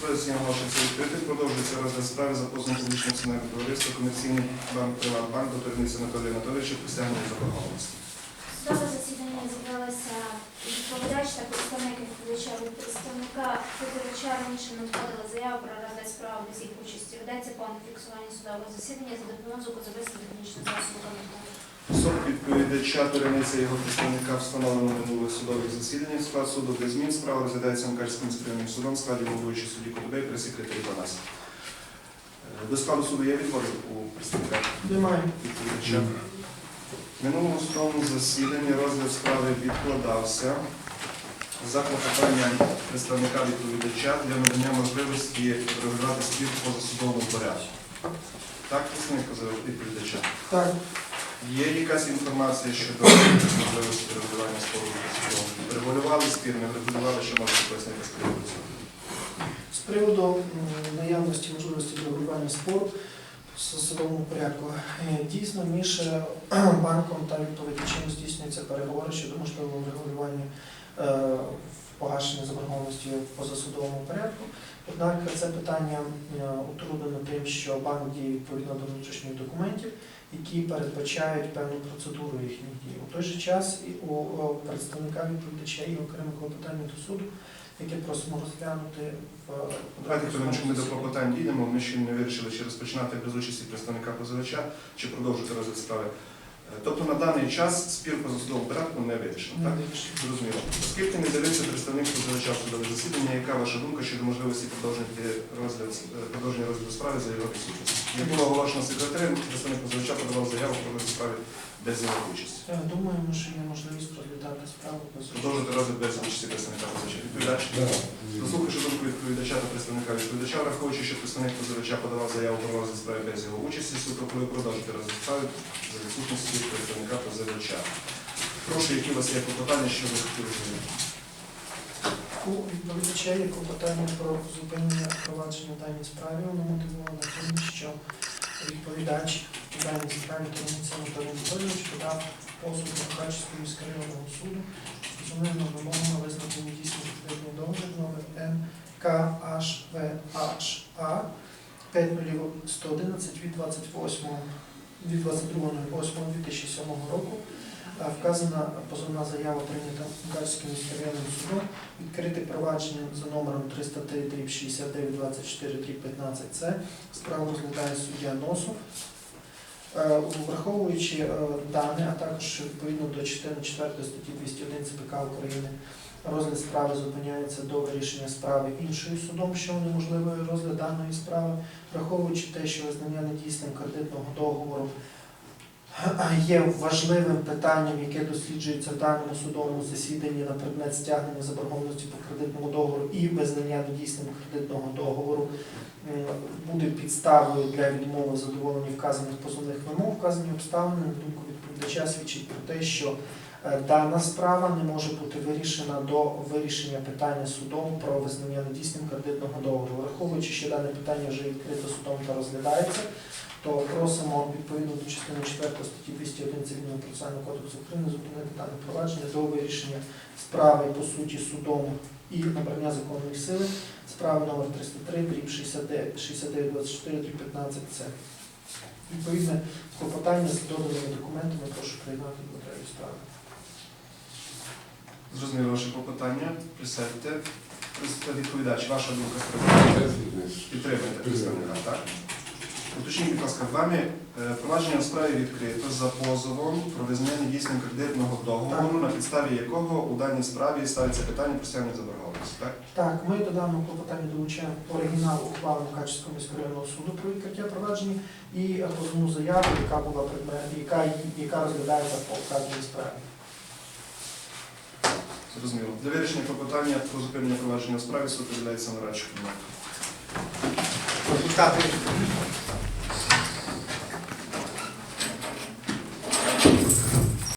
засідання оголошується відкритим. Продовжується розгляд справи за позовом публічного акціонерного товариства комерційний банк Приватбанк до Терниці Анатолія Анатолійовича присягнення заборгованості. Судове засідання зібралося відповідач та представник відповідача від представника відповідача раніше надходила заява про розгляд справи без їх участі. Ведеться план фіксування судового засідання за допомогою звукозапису технічного засобу Особа відповідача і його представника встановлено минулих судових засідань. Склад суду без змін. Справа розглядається Мкальським міськрайонним судом в складі головуючого судді Котубей при секретарі 12. Е, До складу суду є відводи у представника Немає. відповідача. В минулому судовому засіданні розгляд справи відкладався за клопотанням представника відповідача для надання можливості регулювати спір по засудовому порядку. Так, представник відповідача. Так, Є якась інформація щодо можливості регулювання спору? Регулювали спір, не регулювали, що можете пояснити з приводу цього? з приводу наявності можливості регулювання спору в судовому порядку, е, дійсно між е, банком та відповідачем здійснюються переговори щодо можливого регулювання е, погашення заборгованості в позасудовому порядку. Однак це питання утруднено тим, що банк діє відповідно до внутрішніх документів, які передбачають певну процедуру їхніх дій. У той же час і у о, представника відповідача і окремих клопотання до суду, яке просимо розглянути в Давайте тому що ми до клопотань дійдемо. Ми ще не вирішили, чи розпочинати без участі представника позивача, чи продовжити розгляд справи. Е, Тобто на даний час спір по засудовому порядку не вирішено, так? Зрозуміло. Оскільки не з'явився представник позивача в судове засідання, яка ваша думка щодо можливості продовження е, розгляду справи за його відсутності? Як було оголошено секретарем, представник позивача подавав заяву про розгляд справи без його участі. Е, Думаємо, що є можливість розглядати справу без Продовжити розгляд без участі представника позивача. Відповідач? Заслухавши думку відповідача та представника відповідача, враховуючи, що представник позивача подавав заяву про розгляд справи без його участі, суд пропонує продовжити розгляд справи за відсутності представника позивача. Прошу, які у вас є клопотання, що ви хотіли змінити? У відповідача є клопотання про зупинення провадження в даній справі. Воно мотивовано тим, що відповідач даній справі керівниця Анатолій Анатолійович подав позов до Мукачівського міськрайонного суду з умовними вимогами визнати недійсним кредитний договір номер НКHVHA 50111 від 28 від 22.08.2007 року. Вказана позовна заява прийнята Мукачівським міськрайонним судом відкрите провадження за номером 303 дріб 69 24 дріб 15 С. Справу розглядає суддя Носов. Е, Враховуючи дані, дане, а також відповідно до частини 4 статті 201 ЦПК України, розгляд справи зупиняється до вирішення справи іншою судом, що унеможливує розгляд даної справи, враховуючи те, що визнання недійсним кредитного договору є важливим питанням, яке досліджується в даному судовому засіданні на предмет стягнення заборгованості по кредитному договору і визнання недійсним кредитного договору буде підставою для відмови задоволення вказаних позовних вимог. Вказані обставини, на думку відповідача, свідчить про те, що е, дана справа не може бути вирішена до вирішення питання судом про визнання недійсним кредитного договору. Враховуючи, що дане питання вже відкрито судом та розглядається, то просимо відповідно до частини 4 статті 201 Цивільного процесуального кодексу України зупинити дане провадження до вирішення справи по суті судом і набрання законної сили справи номер 303 дріб 69 69 24 дріб 15 С. Відповідне клопотання з доданими документами прошу приймати до справи. Зрозуміло ваше клопотання. Присядьте. Відповідач, ваша думка? Підтримуєте представника, так? Уточніть, будь ласка, вами е, провадження в справі відкрито за позовом про визнання недійсним кредитного договору, на підставі якого у даній справі ставиться питання про стягнення заборгованості, так? Так, ми до даного клопотання долучаємо оригінал ухвали Мукачівського міськрайонного суду про відкриття провадження і позовну заяву, яка була предмет, яка, яка розглядається по вказаній справі. Зрозуміло. Для вирішення клопотання про зупинення провадження справи суд виділяється на радчику. Результати